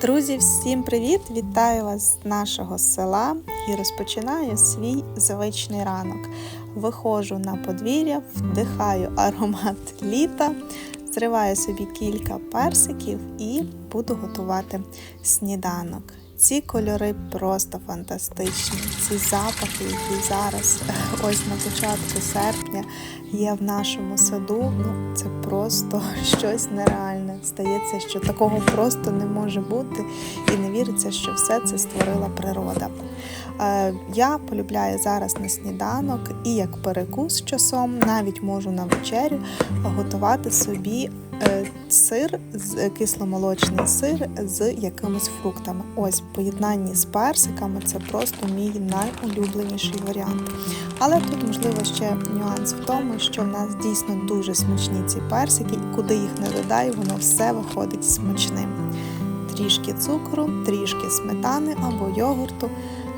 Друзі, всім привіт! Вітаю вас з нашого села і розпочинаю свій звичний ранок. Виходжу на подвір'я, вдихаю аромат літа, зриваю собі кілька персиків і буду готувати сніданок. Ці кольори просто фантастичні. Ці запахи, які зараз, ось на початку серпня, є в нашому саду. Ну, це просто щось нереальне. Здається, що такого просто не може бути, і не віриться, що все це створила природа. Е, я полюбляю зараз на сніданок і як перекус часом, навіть можу на вечерю готувати собі Е, сир, кисломолочний сир з якимись фруктами. Ось в поєднанні з персиками це просто мій найулюбленіший варіант. Але тут, можливо, ще нюанс в тому, що в нас дійсно дуже смачні ці персики, і куди їх не додаю, воно все виходить смачним. Трішки цукру, трішки сметани або йогурту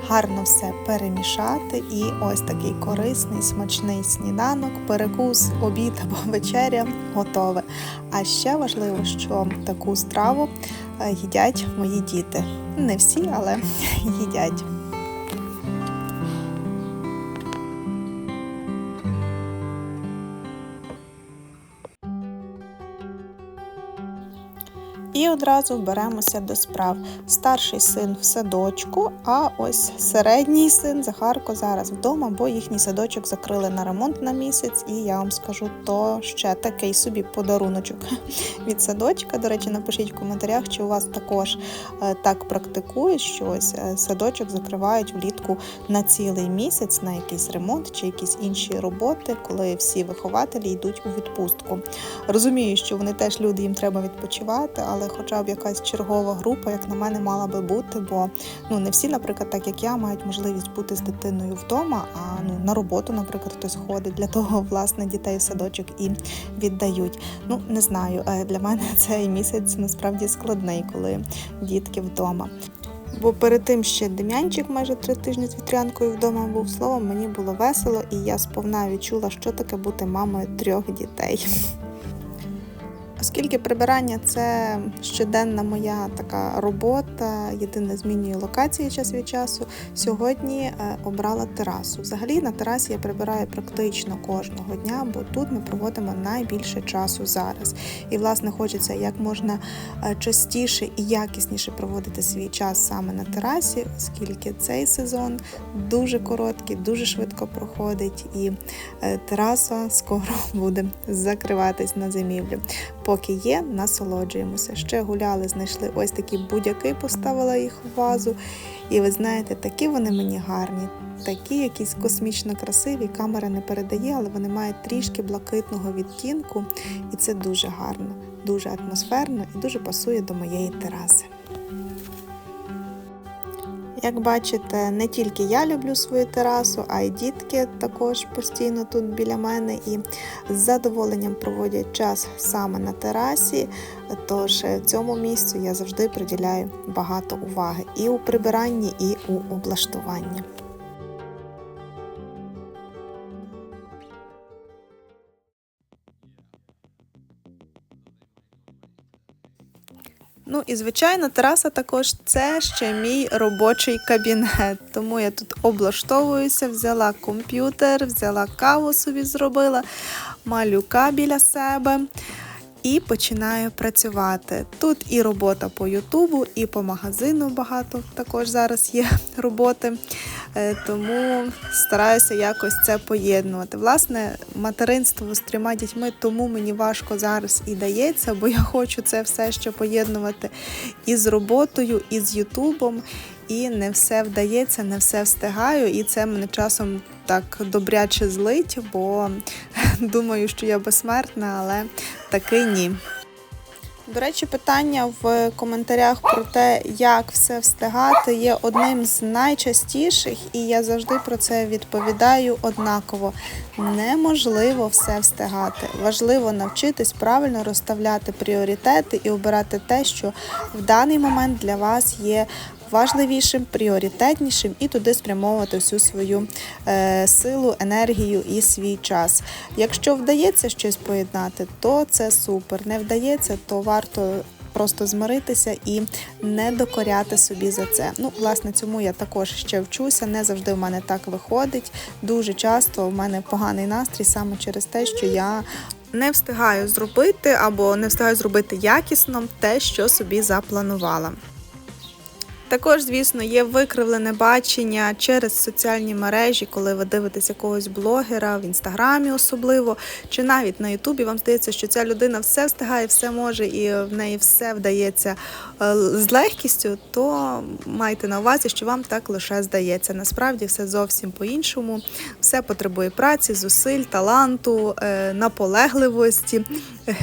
гарно все перемішати, і ось такий корисний, смачний сніданок, перекус, обід або вечеря готове. А ще важливо, що таку страву е, їдять мої діти. Не всі, але їдять. І одразу беремося до справ. Старший син в садочку, а ось середній син Захарко зараз вдома, бо їхній садочок закрили на ремонт на місяць, і я вам скажу, то ще такий собі подаруночок від садочка. До речі, напишіть в коментарях, чи у вас також е, так практикують, що ось е, садочок закривають влітку на цілий місяць на якийсь ремонт чи якісь інші роботи, коли всі вихователі йдуть у відпустку. Розумію, що вони теж люди, їм треба відпочивати, але але хоча б якась чергова група, як на мене, мала би бути, бо ну не всі, наприклад, так як я, мають можливість бути з дитиною вдома, а ну на роботу, наприклад, хтось ходить для того, власне, дітей в садочок і віддають. Ну не знаю, е, для мене цей місяць насправді складний, коли дітки вдома. Бо перед тим ще Дем'янчик майже три тижні з вітрянкою вдома був словом, мені було весело, і я сповна відчула, що таке бути мамою трьох дітей. Оскільки прибирання це щоденна моя така робота, єдине змінює локації час від часу. Сьогодні е, обрала терасу. Взагалі на терасі я прибираю практично кожного дня, бо тут ми проводимо найбільше часу зараз. І, власне, хочеться як можна е, частіше і якісніше проводити свій час саме на терасі, оскільки цей сезон дуже короткий, дуже швидко проходить, і е, тераса скоро буде закриватись на зимівлю поки є, насолоджуємося. Ще гуляли, знайшли ось такі будь-яки, поставила їх в вазу. І ви знаєте, такі вони мені гарні, такі якісь космічно красиві. Камера не передає, але вони мають трішки блакитного відтінку, і це дуже гарно, дуже атмосферно і дуже пасує до моєї тераси. Як бачите, не тільки я люблю свою терасу, а й дітки також постійно тут біля мене і з задоволенням проводять час саме на терасі. Тож цьому місцю я завжди приділяю багато уваги і у прибиранні, і у облаштуванні. Ну і звичайно, тераса також це ще мій робочий кабінет. Тому я тут облаштовуюся, взяла комп'ютер, взяла каву собі зробила, малюка біля себе і починаю працювати. Тут і робота по Ютубу, і по магазину багато також зараз є роботи. Е, тому стараюся якось це поєднувати. Власне, материнство з трьома дітьми, тому мені важко зараз і дається, бо я хочу це все ще поєднувати і з роботою, і з Ютубом. І не все вдається, не все встигаю, і це мене часом так добряче злить, бо думаю, що я безсмертна, але таки ні. До речі, питання в коментарях про те, як все встигати, є одним з найчастіших, і я завжди про це відповідаю однаково. Неможливо все встигати. Важливо навчитись правильно розставляти пріоритети і обирати те, що в даний момент для вас є важливішим, пріоритетнішим і туди спрямовувати всю свою е, силу, енергію і свій час. Якщо вдається щось поєднати, то це супер. Не вдається, то варто просто змиритися і не докоряти собі за це. Ну, власне, цьому я також ще вчуся. Не завжди в мене так виходить. Дуже часто в мене поганий настрій саме через те, що я. Не встигаю зробити або не встигаю зробити якісно те, що собі запланувала. Також, звісно, є викривлене бачення через соціальні мережі, коли ви дивитесь якогось блогера в інстаграмі, особливо, чи навіть на Ютубі. Вам здається, що ця людина все встигає, все може, і в неї все вдається е, з легкістю. То майте на увазі, що вам так лише здається. Насправді все зовсім по-іншому. Все потребує праці, зусиль, таланту, е, наполегливості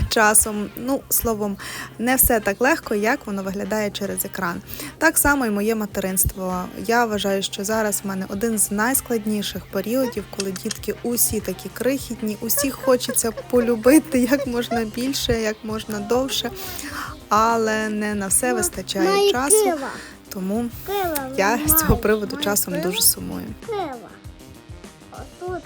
часом. Ну, словом, не все так легко, як воно виглядає через екран. Так само і моє материнство. Я вважаю, що зараз в мене один з найскладніших періодів, коли дітки усі такі крихітні, усіх хочеться полюбити як можна більше, як можна довше, але не на все вистачає часу. Тому я з цього приводу часом дуже сумую. Отут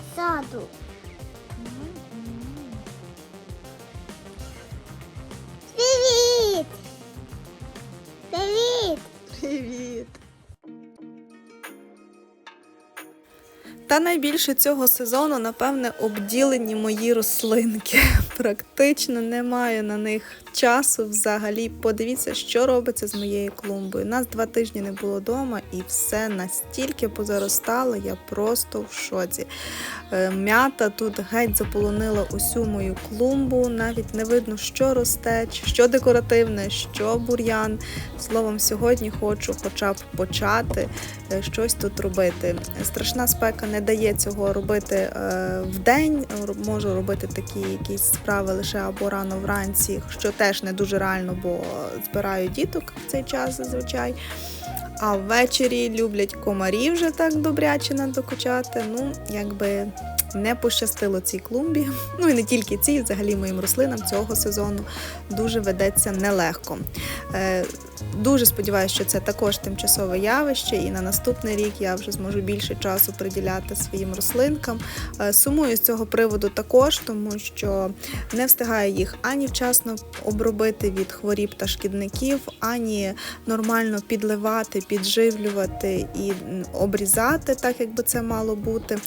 Та найбільше цього сезону, напевне, обділені мої рослинки. Практично немає на них часу взагалі. Подивіться, що робиться з моєю клумбою. Нас два тижні не було вдома, і все настільки позаростало, я просто в шоці. Е, М'ята тут геть заполонила усю мою клумбу. Навіть не видно, що росте, що декоративне, що бур'ян. Словом, сьогодні хочу хоча б почати е, щось тут робити. Страшна спека не дає цього робити е, вдень. Можу робити такі якісь справи лише або рано вранці, що теж не дуже реально, бо збираю діток в цей час зазвичай. А ввечері люблять комарі вже так добряче надокучати. Ну, якби не пощастило цій клумбі. Ну і не тільки цій, взагалі моїм рослинам цього сезону дуже ведеться нелегко. Е, Дуже сподіваюся, що це також тимчасове явище, і на наступний рік я вже зможу більше часу приділяти своїм рослинкам. Е, Сумую з цього приводу також, тому що не встигаю їх ані вчасно обробити від хворіб та шкідників, ані нормально підливати, підживлювати і обрізати, так як би це мало бути.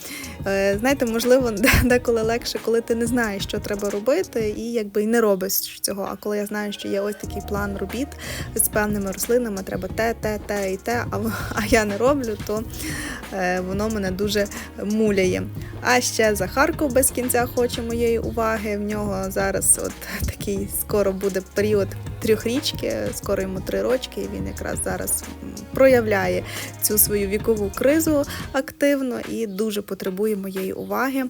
Е, Знаєте, можливо, деколи легше, коли ти не знаєш, що треба робити, і якби й не робиш цього. А коли я знаю, що є ось такий план робіт з певними рослинами, треба те, те, те і те, а, а я не роблю, то е, воно мене дуже муляє. А ще Захарков без кінця хоче моєї уваги. В нього зараз от такий скоро буде період трьохрічки, скоро йому три рочки, і він якраз зараз проявляє цю свою вікову кризу активно і дуже потребує моєї уваги.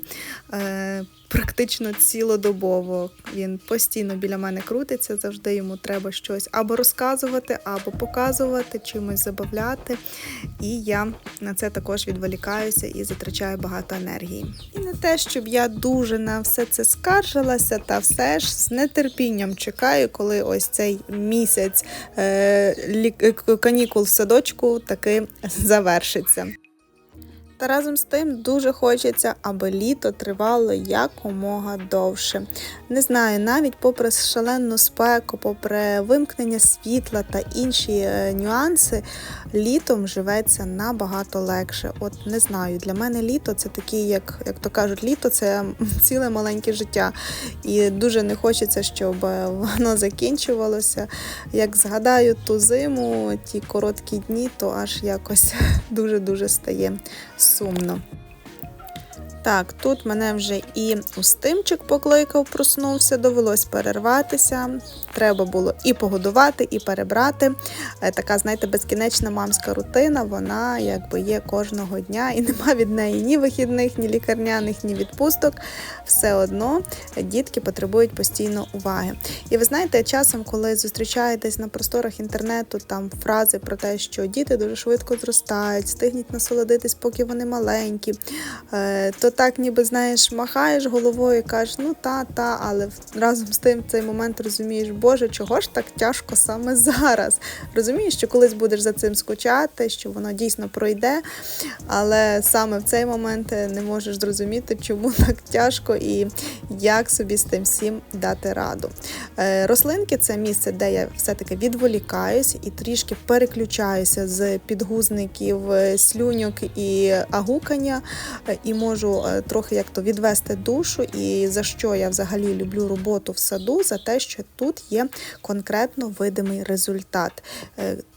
Практично цілодобово він постійно біля мене крутиться, завжди йому треба щось або розказувати, або показувати, чимось забавляти. І я на це також відволікаюся і затрачаю багато енергії. І не те, щоб я дуже на все це скаржилася, та все ж з нетерпінням чекаю, коли ось цей місяць е, е, канікул в садочку таки завершиться. Та разом з тим дуже хочеться, аби літо тривало якомога довше. Не знаю, навіть попри шалену спеку, попри вимкнення світла та інші е, нюанси, літом живеться набагато легше. От не знаю, для мене літо це такі, як, як то кажуть, літо це ціле маленьке життя. І дуже не хочеться, щоб е, воно закінчувалося. Як згадаю ту зиму, ті короткі дні, то аж якось дуже-дуже стає сумно. Так, тут мене вже і устимчик покликав, проснувся, довелось перерватися. Треба було і погодувати, і перебрати. Е, Така, знаєте, безкінечна мамська рутина, вона якби є кожного дня, і нема від неї ні вихідних, ні лікарняних, ні відпусток. Все одно дітки потребують постійно уваги. І ви знаєте, часом, коли зустрічаєтесь на просторах інтернету, там фрази про те, що діти дуже швидко зростають, стигнуть насолодитись, поки вони маленькі, е, то так ніби знаєш, махаєш головою, і кажеш, ну та, та, але разом з тим в цей момент розумієш, Боже, чого ж так тяжко саме зараз? Розумієш, що колись будеш за цим скучати, що воно дійсно пройде, але саме в цей момент е, не можеш зрозуміти, чому так тяжко і як собі з тим всім дати раду. Е, Рослинки це місце, де я все-таки відволікаюсь і трішки переключаюся з підгузників, е, слюньок і агукання, і можу трохи як то відвести душу. І за що я взагалі люблю роботу в саду, за те, що тут є конкретно видимий результат.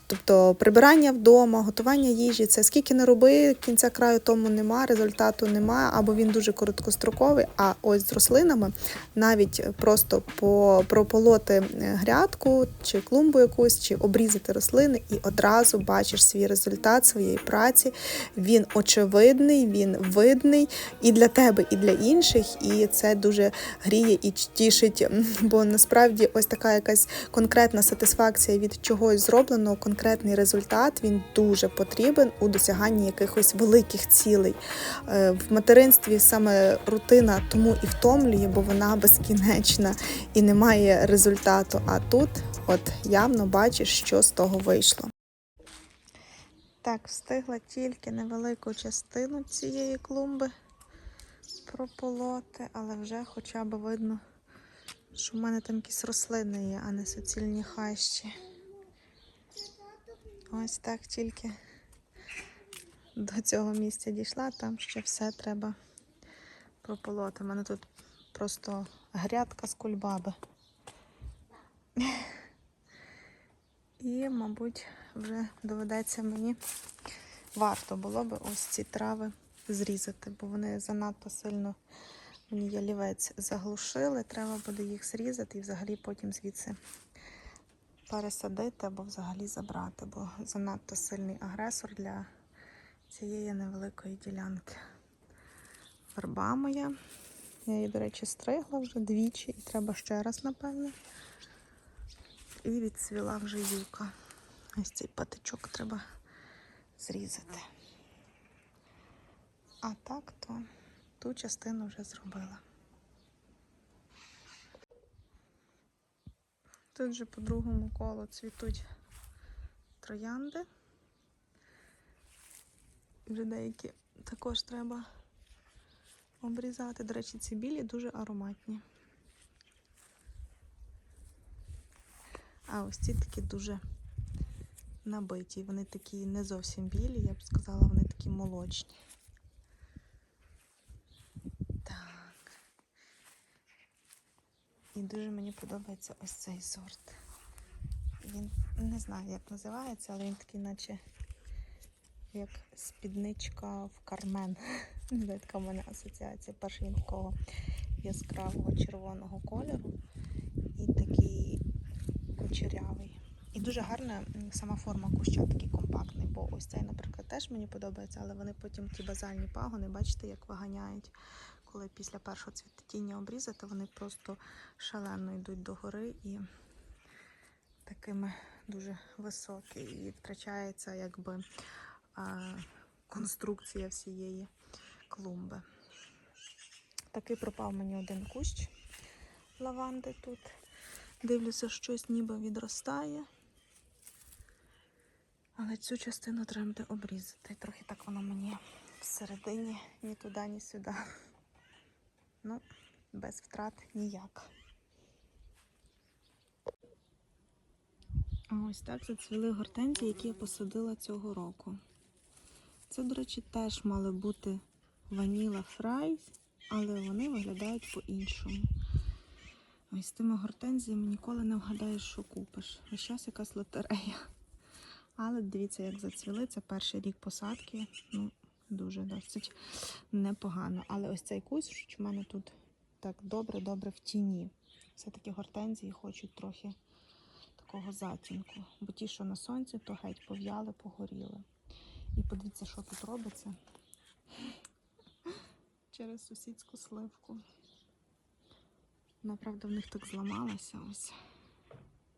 Тобто прибирання вдома, готування їжі, це скільки не роби, кінця краю тому нема, результату нема, або він дуже короткостроковий. А ось з рослинами навіть просто по, прополоти е, грядку чи клумбу якусь, чи обрізати рослини, і одразу бачиш свій результат своєї праці. Він очевидний, він видний і для тебе, і для інших. І це дуже гріє і тішить. Бо насправді ось така якась конкретна сатисфакція від чогось зробленого, конкретний результат він дуже потрібен у досяганні якихось великих цілей. Е, В материнстві саме рутина тому і втомлює, бо вона безкінечна і немає результату. А тут, от явно бачиш, що з того вийшло. Так, встигла тільки невелику частину цієї клумби прополоти, але вже хоча б видно, що в мене там якісь рослини є, а не суцільні хащі. Ось так тільки до цього місця дійшла, там ще все треба прополоти. У мене тут просто грядка з кульбаби. І, мабуть, вже доведеться мені варто було би ось ці трави зрізати, бо вони занадто сильно мені ялівець заглушили. Треба буде їх зрізати і взагалі потім звідси пересадити або взагалі забрати, бо занадто сильний агресор для цієї невеликої ділянки. Верба моя. Я її, до речі, стригла вже двічі, і треба ще раз, напевно. І відцвіла вже юка. Ось цей патичок треба зрізати. А так, то ту частину вже зробила. Тут же по другому колу цвітуть троянди. Вже деякі також треба обрізати. До речі, ці білі дуже ароматні. А ось ці такі дуже набиті. Вони такі не зовсім білі, я б сказала, вони такі молочні. І дуже мені подобається ось цей сорт. Він не знаю, як називається, але він такий, наче як спідничка в кармен. Не така в мене асоціація. Перший він такого яскравого червоного кольору і такий кучерявий. І дуже гарна сама форма куща, такий компактний, бо ось цей, наприклад, теж мені подобається, але вони потім ті базальні пагони, бачите, як виганяють. Коли після першого цвітіння обрізати, вони просто шалено йдуть догори і такими дуже високі. І втрачається якби конструкція всієї клумби. Такий пропав мені один кущ лаванди тут. Дивлюся, щось ніби відростає. Але цю частину треба буде обрізати. Трохи так воно мені всередині ні туди, ні сюди. Ну, без втрат ніяк. Ось так зацвіли гортензії, які я посадила цього року. Це, до речі, теж мали бути ваніла фрайс, але вони виглядають по-іншому. Ось з тими гортензіями ніколи не вгадаєш, що купиш. Весь час якась лотерея. Але дивіться, як зацвіли. Це перший рік посадки. Ну, дуже досить непогано. Але ось цей кущ в мене тут так добре-добре в тіні. Все-таки гортензії хочуть трохи такого затінку. Бо ті, що на сонці, то геть пов'яли, погоріли. І подивіться, що тут робиться через сусідську сливку. Вона, правда, в них так зламалася ось.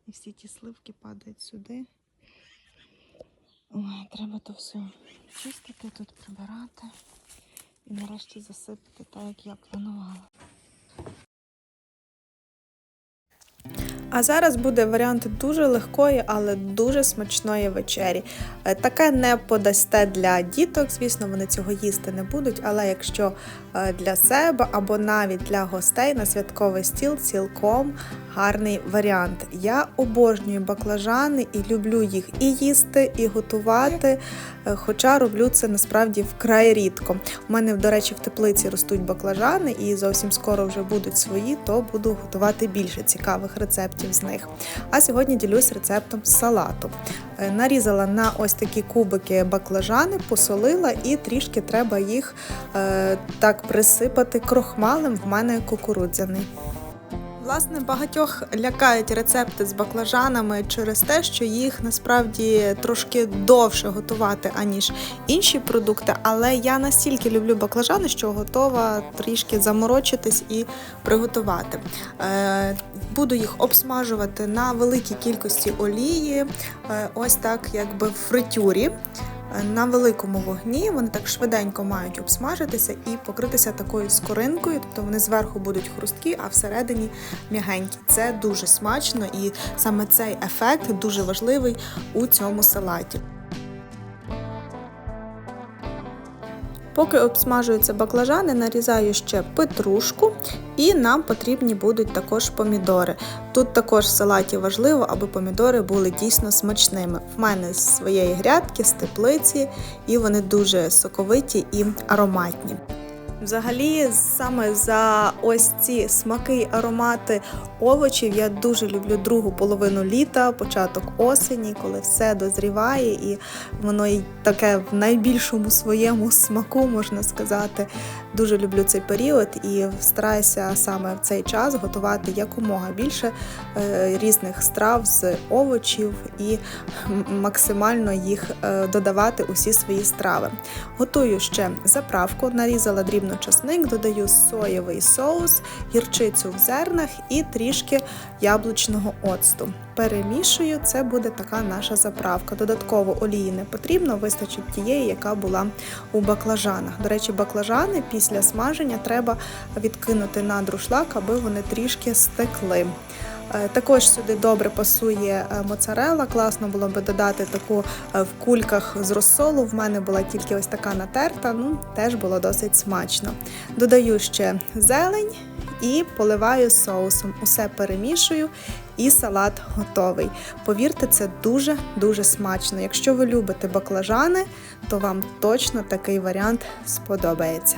І всі ті сливки падають сюди. Ой, треба то все чистити, тут прибирати. І нарешті засипати так, як я планувала. А зараз буде варіант дуже легкої, але дуже смачної вечері. Е, Таке не подасте для діток, звісно, вони цього їсти не будуть. Але якщо е, для себе або навіть для гостей на святковий стіл цілком гарний варіант. Я обожнюю баклажани і люблю їх і їсти, і готувати. е, Хоча роблю це насправді вкрай рідко. У мене, до речі, в теплиці ростуть баклажани, і зовсім скоро вже будуть свої, то буду готувати більше цікавих рецептів з них. А сьогодні ділюсь рецептом салату. Е, Нарізала на ось такі кубики баклажани, посолила і трішки треба їх е, так присипати крохмалем. В мене кукурудзяний. Власне, багатьох лякають рецепти з баклажанами через те, що їх насправді трошки довше готувати, аніж інші продукти. Але я настільки люблю баклажани, що готова трішки заморочитись і приготувати. Е, Буду їх обсмажувати на великій кількості олії, е, ось так, якби в фритюрі. На великому вогні вони так швиденько мають обсмажитися і покритися такою скоринкою, тобто вони зверху будуть хрусткі, а всередині м'ягенькі. Це дуже смачно і саме цей ефект дуже важливий у цьому салаті. Поки обсмажуються баклажани, нарізаю ще петрушку, і нам потрібні будуть також помідори. Тут також в салаті важливо, аби помідори були дійсно смачними. В мене з своєї грядки, з теплиці, і вони дуже соковиті і ароматні. Взагалі, саме за ось ці смаки і аромати овочів я дуже люблю другу половину літа, початок осені, коли все дозріває, і воно й таке в найбільшому своєму смаку, можна сказати. Дуже люблю цей період і стараюся саме в цей час готувати якомога більше е, різних страв з овочів і максимально їх е, додавати усі свої страви. Готую ще заправку, нарізала дрібно часник, додаю соєвий соус, гірчицю в зернах і трішки яблучного оцту. Перемішую, це буде така наша заправка. Додатково олії не потрібно, вистачить тієї, яка була у баклажанах. До речі, баклажани після смаження треба відкинути на друшлак, аби вони трішки стекли. Е, Також сюди добре пасує е, моцарела. Класно було би додати таку е, в кульках з розсолу. В мене була тільки ось така натерта, ну теж було досить смачно. Додаю ще зелень і поливаю соусом. Усе перемішую. І салат готовий. Повірте, це дуже дуже смачно. Якщо ви любите баклажани, то вам точно такий варіант сподобається.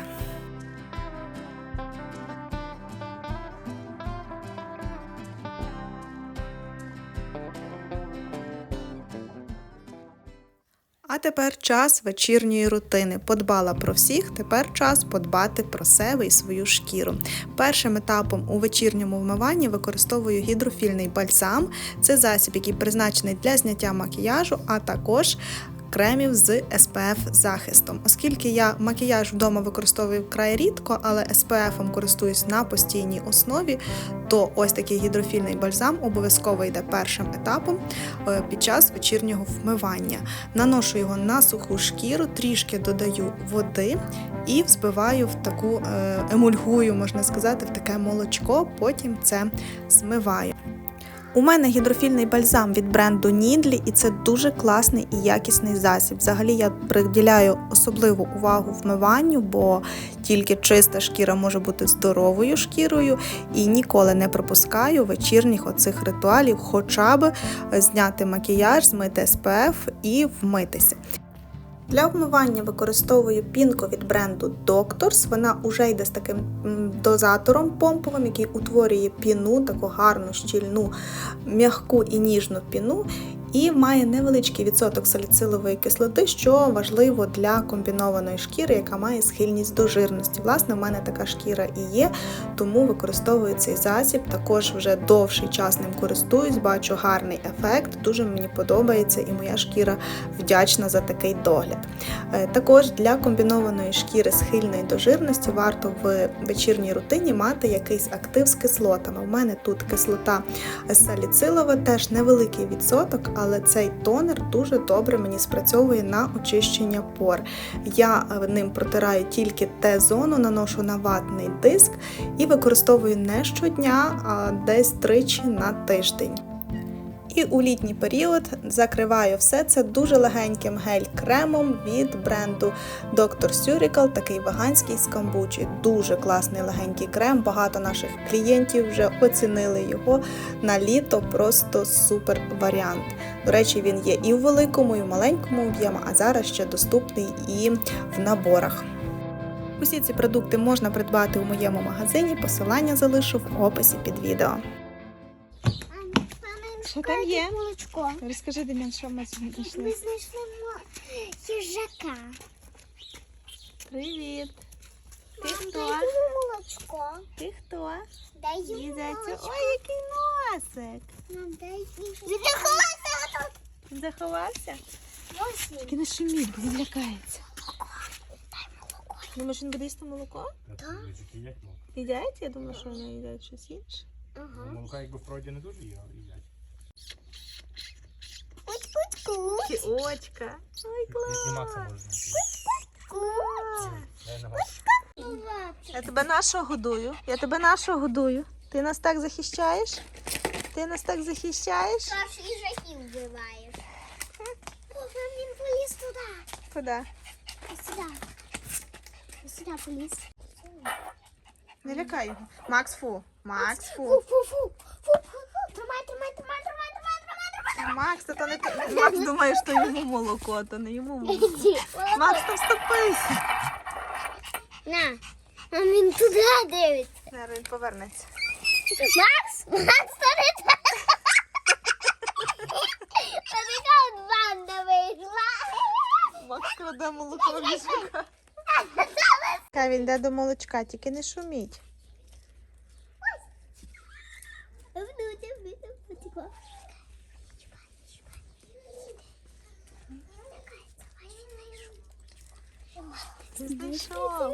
Тепер час вечірньої рутини. Подбала про всіх, тепер час подбати про себе і свою шкіру. Першим етапом у вечірньому вмиванні використовую гідрофільний бальзам. Це засіб, який призначений для зняття макіяжу, а також кремів з SPF захистом. Оскільки я макіяж вдома використовую вкрай рідко, але SPF користуюсь на постійній основі, то ось такий гідрофільний бальзам обов'язково йде першим етапом е, під час вечірнього вмивання. Наношу його на суху шкіру, трішки додаю води і взбиваю в таку е, емульгую, можна сказати, в таке молочко, потім це змиваю. У мене гідрофільний бальзам від бренду Нідлі, і це дуже класний і якісний засіб. Взагалі я приділяю особливу увагу вмиванню, бо тільки чиста шкіра може бути здоровою шкірою, і ніколи не пропускаю вечірніх оцих ритуалів, хоча б зняти макіяж, змити СПФ і вмитися. Для вмивання використовую пінку від бренду Doctors. Вона вже йде з таким дозатором помповим, який утворює піну, таку гарну, щільну, м'яку і ніжну піну. І має невеличкий відсоток саліцилової кислоти, що важливо для комбінованої шкіри, яка має схильність до жирності. Власне, в мене така шкіра і є, тому використовую цей засіб. Також вже довший час ним користуюсь, бачу гарний ефект. Дуже мені подобається, і моя шкіра вдячна за такий догляд. Е, Також для комбінованої шкіри схильної до жирності варто в вечірній рутині мати якийсь актив з кислотами. У мене тут кислота саліцилова, теж невеликий відсоток, але цей тонер дуже добре мені спрацьовує на очищення пор. Я е, ним протираю тільки Т-зону, наношу на ватний диск і використовую не щодня, а десь тричі на тиждень. І у літній період закриваю все це дуже легеньким гель-кремом від бренду Dr. Surical, такий веганський з камбучі. Дуже класний легенький крем. Багато наших клієнтів вже оцінили його на літо. Просто супер варіант. До речі, він є і в великому, і в маленькому об'єму, а зараз ще доступний і в наборах. Усі ці продукти можна придбати у моєму магазині. Посилання залишу в описі під відео. Що там є? Молочко. Розкажи, Дем'ян, що ми Ми знайшли мо- їжака. Привіт! Ти Мам, хто? дай йому молочко. Ти хто? Дай йому Їзацю. молочко. Ой, який носик! Мам, дай йому. Заховайся тут. Він заховався? Ось він. Тільки не шуміть, бо він лякається. Думаєш, він буде їсти молоко? Так. їдять? Я думала, що вони їдять щось інше. Ага. Молока якби в не дуже є, їдять. Куть-куть-куть. Очка. Ой, І- І клас! Я тебе нашого годую. Я тебе нашого годую. Ти нас так захищаєш? Ти нас так захищаєш? Старші їжаків вбиваєш. О, він поліз туди. Куди? Ось сюди. Ось сюди поліз. Не лякай його. Макс, фу. Макс. Фу-фу-фу. Фу-фу-фу. Макс, то не ти. Макс думає, що йому молоко, то не йому молоко. Макс, там вступися. На. А він туди дивиться. Зараз він повернеться. Макс, Макс, смотри. Смотри, как банда вийшла. Макс краде молоко в їжака. Та він йде до молочка, тільки не шуміть. Він знайшов.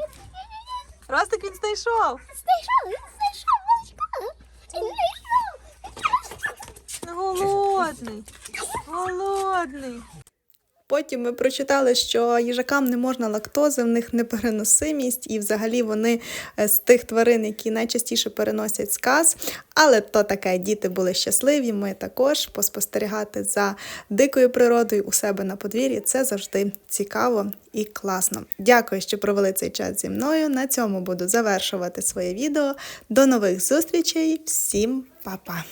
Ростик він знайшов. Знайшов, він знайшов молочко. Він знайшов. Голодний. Голодний. Потім ми прочитали, що їжакам не можна лактози, в них непереносимість, і взагалі вони е, з тих тварин, які найчастіше переносять сказ. Але то таке, діти були щасливі. Ми також поспостерігати за дикою природою у себе на подвір'ї. Це завжди цікаво і класно. Дякую, що провели цей час зі мною. На цьому буду завершувати своє відео. До нових зустрічей. Всім па-па!